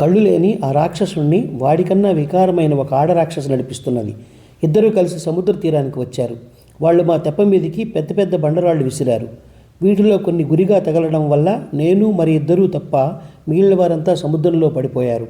కళ్ళు లేని ఆ రాక్షసుణ్ణి వాడికన్నా వికారమైన ఒక ఆడ రాక్షసు నడిపిస్తున్నది. ఇద్దరూ కలిసి సముద్ర తీరానికి వచ్చారు. వాళ్ళు మా తెప్ప మీదికి పెద్ద పెద్ద బండరాళ్ళు విసిరారు. వీటిలో కొన్ని గురిగా తగలడం వల్ల నేను మరి ఇద్దరూ తప్ప మిగిలిన వారంతా సముద్రంలో పడిపోయారు.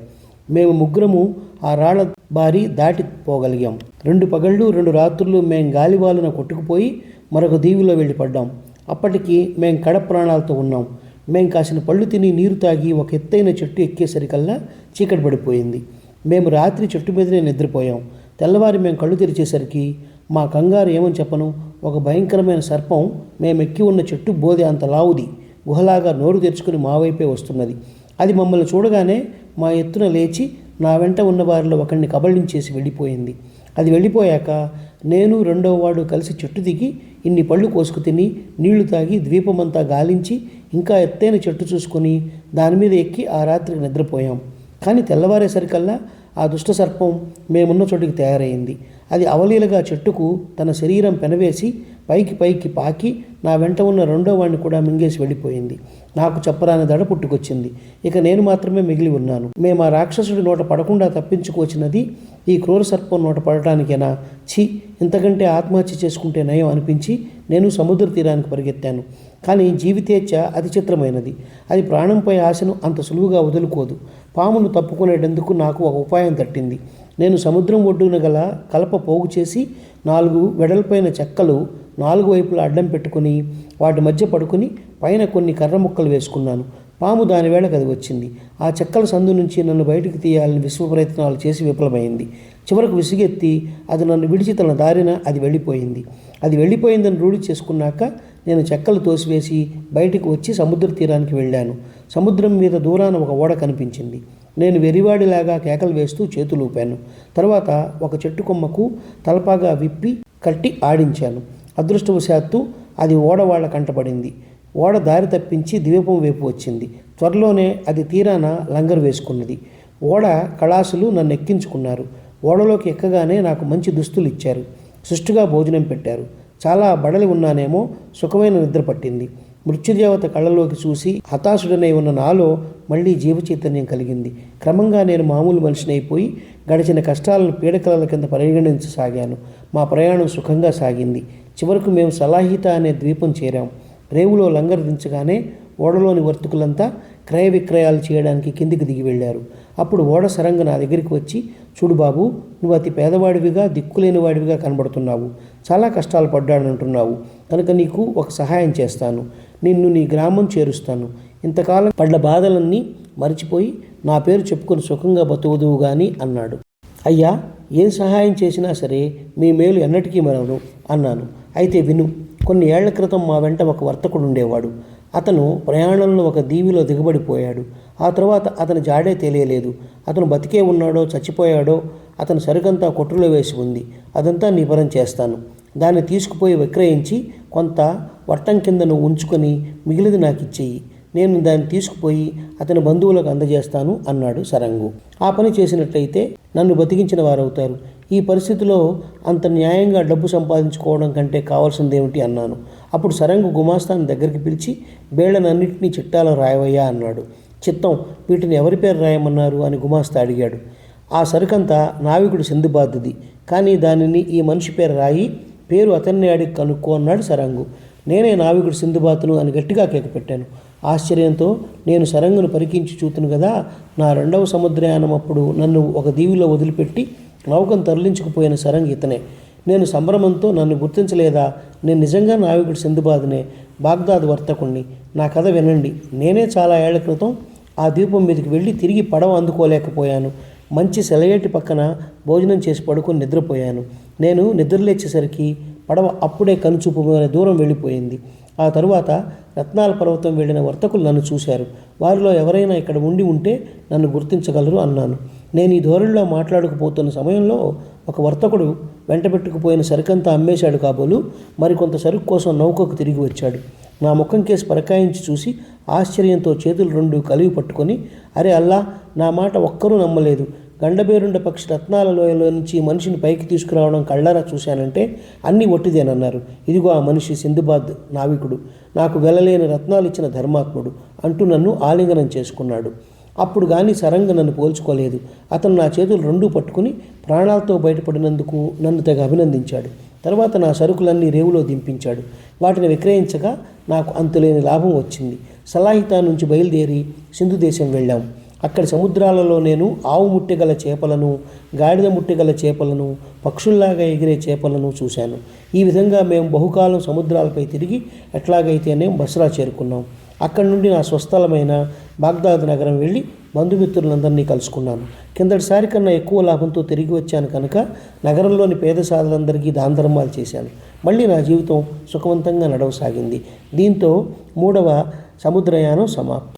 మేము ముగ్గురము ఆ రాళ్ళ బారి దాటిపోగలిగాం రెండు పగళ్ళు రెండు రాత్రులు మేం గాలివాలున కొట్టుకుపోయి మరొక దీవిలో వెళ్ళి పడ్డాం అప్పటికి మేం కడ ప్రాణాలతో ఉన్నాం. మేం కాసిన పళ్ళు తిని నీరు తాగి ఒక ఎత్తైన చెట్టు ఎక్కేసరికల్లా చీకటి పడిపోయింది. మేము రాత్రి చెట్టు మీదనే నిద్రపోయాం. తెల్లవారి మేము కళ్ళు తెరిచేసరికి మా కంగారు ఏమని చెప్పను? ఒక భయంకరమైన సర్పం మేము ఎక్కి ఉన్న చెట్టు బోధి అంత లావుది. గుహలాగా నోరు తెరుచుకుని మా వైపే వస్తున్నది. అది మమ్మల్ని చూడగానే మా ఎత్తున లేచి నా వెంట ఉన్న వారిలో ఒకరిని కబళించేసి వెళ్ళిపోయింది. అది వెళ్ళిపోయాక నేను రెండవ వాడు కలిసి చెట్టు దిగి ఇన్ని పళ్ళు కోసుకు తిని నీళ్ళు తాగి ద్వీపమంతా గాలించి ఇంకా ఎత్తైన చెట్టు చూసుకొని దాని మీద ఎక్కి ఆ రాత్రికి నిద్రపోయాం. కానీ తెల్లవారేసరికల్లా ఆ దుష్ట సర్పం మేమున్న చోటికి తయారైంది. అది అవలీలగా చెట్టుకు తన శరీరం పెనవేసి పైకి పైకి పాకి నా వెంట ఉన్న రెండో వాడిని కూడా మింగేసి వెళ్ళిపోయింది. నాకు చెప్పరాని దడ పుట్టుకొచ్చింది. ఇక నేను మాత్రమే మిగిలి ఉన్నాను. మేము ఆ రాక్షసుడి నోట పడకుండా తప్పించుకొచ్చినది ఈ క్రూర సర్పం నోట పడటానికేనా? ఛీ! ఇంతకంటే ఆత్మహత్య చేసుకుంటే నయం అనిపించి నేను సముద్ర తీరానికి పరిగెత్తాను. కానీ జీవితేచ్ఛ అతి చిత్రమైనది అది ప్రాణంపై ఆశను అంత సులువుగా వదులుకోదు. పామును తప్పుకునేటందుకు నాకు ఒక ఉపాయం తట్టింది నేను సముద్రం ఒడ్డున గల కలప పోగు చేసి నాలుగు వెడల్పైన చెక్కలు నాలుగు వైపులా అడ్డం పెట్టుకుని వాటి మధ్య పడుకుని పైన కొన్ని కర్ర ముక్కలు వేసుకున్నాను. పాము దాని వేళకు అది వచ్చింది. ఆ చెక్కల సందు నుంచి నన్ను బయటకు తీయాలని విశ్వ ప్రయత్నాలు చేసి విఫలమైంది. చివరకు విసిగెత్తి అది నన్ను విడిచి తన దారిన అది వెళ్ళిపోయింది. అది వెళ్ళిపోయిందని రూఢి చేసుకున్నాక నేను చెక్కలు తోసివేసి బయటకు వచ్చి సముద్ర తీరానికి వెళ్ళాను. సముద్రం మీద దూరాన ఒక ఓడ కనిపించింది. నేను వెరివాడిలాగా కేకలు వేస్తూ చేతులు ఊపాను. తర్వాత ఒక చెట్టు కొమ్మకు తలపాగా విప్పి కట్టి ఆడించాను. అదృష్టవశాత్తు అది ఓడవాళ్ళ కంటపడింది ఓడ దారి తప్పించి ద్వీపం వైపు వచ్చింది. త్వరలోనే అది తీరాన లంగరు వేసుకున్నది. ఓడ కళాసులు నన్ను ఎక్కించుకున్నారు. ఓడలోకి ఎక్కగానే నాకు మంచి దుస్తులు ఇచ్చారు. సుష్టుగా భోజనం పెట్టారు. చాలా బడలి ఉన్నానేమో సుఖమైన నిద్ర పట్టింది. మృత్యుదేవత కళ్ళలోకి చూసి హతాశుడనై ఉన్న నాలో మళ్ళీ జీవ చైతన్యం కలిగింది. క్రమంగా నేను మామూలు మనిషిని అయిపోయి గడిచిన కష్టాలను పీడకలల కింద పరిగణించసాగాను. మా ప్రయాణం సుఖంగా సాగింది. చివరకు మేము సలాహిత అనే ద్వీపం చేరాం. రేవులో లంగర్ దించగానే ఓడలోని వర్తకులంతా క్రయ విక్రయాలు చేయడానికి కిందికి దిగి వెళ్ళారు. అప్పుడు ఓడ సరంగ నా దగ్గరికి వచ్చి చూడు బాబు నువ్వు అతి పేదవాడివిగా దిక్కులేని వాడివిగా కనబడుతున్నావు. చాలా కష్టాలు పడ్డాడంటున్నావు కనుక నీకు ఒక సహాయం చేస్తాను. నిన్ను నీ గ్రామం చేరుస్తాను. ఇంతకాలం పడ్డ బాధలన్నీ మర్చిపోయి నా పేరు చెప్పుకొని సుఖంగా బతుకుదువు గాని అన్నాడు. అయ్యా ఏం సహాయం చేసినా సరే మీ మేలు ఎన్నటికీ మరవను అన్నాను. అయితే విను కొన్ని ఏళ్ళ క్రితం మా వెంట ఒక వర్తకుడు ఉండేవాడు. అతను ప్రయాణంలో ఒక దీవిలో దిగబడిపోయాడు. ఆ తర్వాత అతని జాడే తెలియలేదు. అతను బతికే ఉన్నాడో చచ్చిపోయాడో అతను సరుకంతా కొట్టులో వేసి ఉంది. అదంతా నిపరం చేస్తాను. దాన్ని తీసుకుపోయి విక్రయించి కొంత వట్టం కింద నువ్వు ఉంచుకొని మిగిలిది నాకు ఇచ్చేయి. నేను దాన్ని తీసుకుపోయి అతని బంధువులకు అందజేస్తాను అన్నాడు సరంగు. ఆ పని చేసినట్లయితే నన్ను బతికించిన వారవుతారు. ఈ పరిస్థితిలో అంత న్యాయంగా డబ్బు సంపాదించుకోవడం కంటే కావాల్సిందేమిటి అన్నాను. అప్పుడు సరంగు గుమాస్తాను దగ్గరికి పిలిచి బేళ్ళనన్నింటినీ చిట్టాలో రాయవయ్యా అన్నాడు. చిత్తం వీటిని ఎవరి పేరు రాయమన్నారు? అని గుమాస్తా అడిగాడు. ఆ సరుకంతా నావికుడు సింధుబాద్ది కానీ దానిని ఈ మనిషి పేరు రాయి పేరు అతన్ని అడిగి కనుక్కో అన్నాడు సరంగు. నేనే నావికుడు సింధుబాతును అని గట్టిగా కేక పెట్టాను. ఆశ్చర్యంతో నేను సరంగును పరికించి చూతును కదా నా రెండవ సముద్రయానం అప్పుడు నన్ను ఒక దీవిలో వదిలిపెట్టి నౌకను తరలించుకుపోయిన సరంగ్ ఇతనే. నేను సంభ్రమంతో నన్ను గుర్తించలేదా? నేను నిజంగా నావికుడు సింధుబాద్నే. బాగ్దాద్ వర్తకుణ్ణి. నా కథ వినండి. నేనే చాలా ఏళ్ళ క్రితం ఆ ద్వీపం మీదకి వెళ్ళి తిరిగి పడవ అందుకోలేకపోయాను. మంచి సెలయేటి పక్కన భోజనం చేసి పడుకొని నిద్రపోయాను. నేను నిద్రలేచేసరికి పడవ అప్పుడే కనుచూపు దూరం వెళ్ళిపోయింది. ఆ తరువాత రత్నాల పర్వతం వెళ్ళిన వర్తకులు నన్ను చూశారు. వారిలో ఎవరైనా ఇక్కడ ఉండి ఉంటే నన్ను గుర్తించగలరు అన్నాను. నేను ఈ ధోరణిలో మాట్లాడకపోతున్న సమయంలో ఒక వర్తకుడు వెంటబెట్టుకుపోయిన సరుకంతా అమ్మేశాడు కాబోలు. మరికొంత సరుకు కోసం నౌకకు తిరిగి వచ్చాడు. నా ముఖం కేసు పరకాయించి చూసి ఆశ్చర్యంతో చేతులు రెండు కలివి పట్టుకొని అరే అల్లా నా మాట ఒక్కరూ నమ్మలేదు. గండబేరుండ పక్షి రత్నాల లోయలో నుంచి మనిషిని పైకి తీసుకురావడం కళ్ళారా చూశానంటే అన్నీ ఒట్టిదేనన్నారు. ఇదిగో ఆ మనిషి సింధుబాద్ నావికుడు. నాకు వెళ్ళలేని రత్నాలు ఇచ్చిన ధర్మాత్ముడు అంటూ నన్ను ఆలింగనం చేసుకున్నాడు. అప్పుడు కానీ సరంగ నన్ను పోల్చుకోలేదు. అతను నా చేతులు రెండూ పట్టుకుని ప్రాణాలతో బయటపడినందుకు నన్ను తెగ అభినందించాడు. తర్వాత నా సరుకులన్నీ రేవులో దింపించాడు. వాటిని విక్రయించగా నాకు అంతులేని లాభం వచ్చింది. సలాహితా నుంచి బయలుదేరి సింధు దేశం వెళ్ళాం. అక్కడి సముద్రాలలో నేను ఆవు ముట్టెగల చేపలను గాడిద ముట్టెగల చేపలను పక్షుల్లాగా ఎగిరే చేపలను చూశాను. ఈ విధంగా మేము బహుకాలం సముద్రాలపై తిరిగి ఎట్లాగైతేనే బస్రా చేరుకున్నాం. అక్కడి నుండి నా స్వస్థలమైన బాగ్దాద్ నగరం వెళ్ళి బంధుమిత్రులందరినీ కలుసుకున్నాను. కిందటిసారి కన్నా ఎక్కువ లాభంతో తిరిగి వచ్చాను కనుక నగరంలోని పేద సాధులందరికీ దానధర్మాలు చేశాను. మళ్ళీ నా జీవితం సుఖవంతంగా నడవసాగింది. దీంతో మూడవ సముద్రయానం సమాప్తం.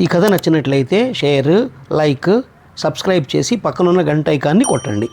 ఈ కథ నచ్చినట్లయితే షేర్ లైక్ సబ్స్క్రైబ్ చేసి పక్కనున్న గంట ఐకాన్ని కొట్టండి.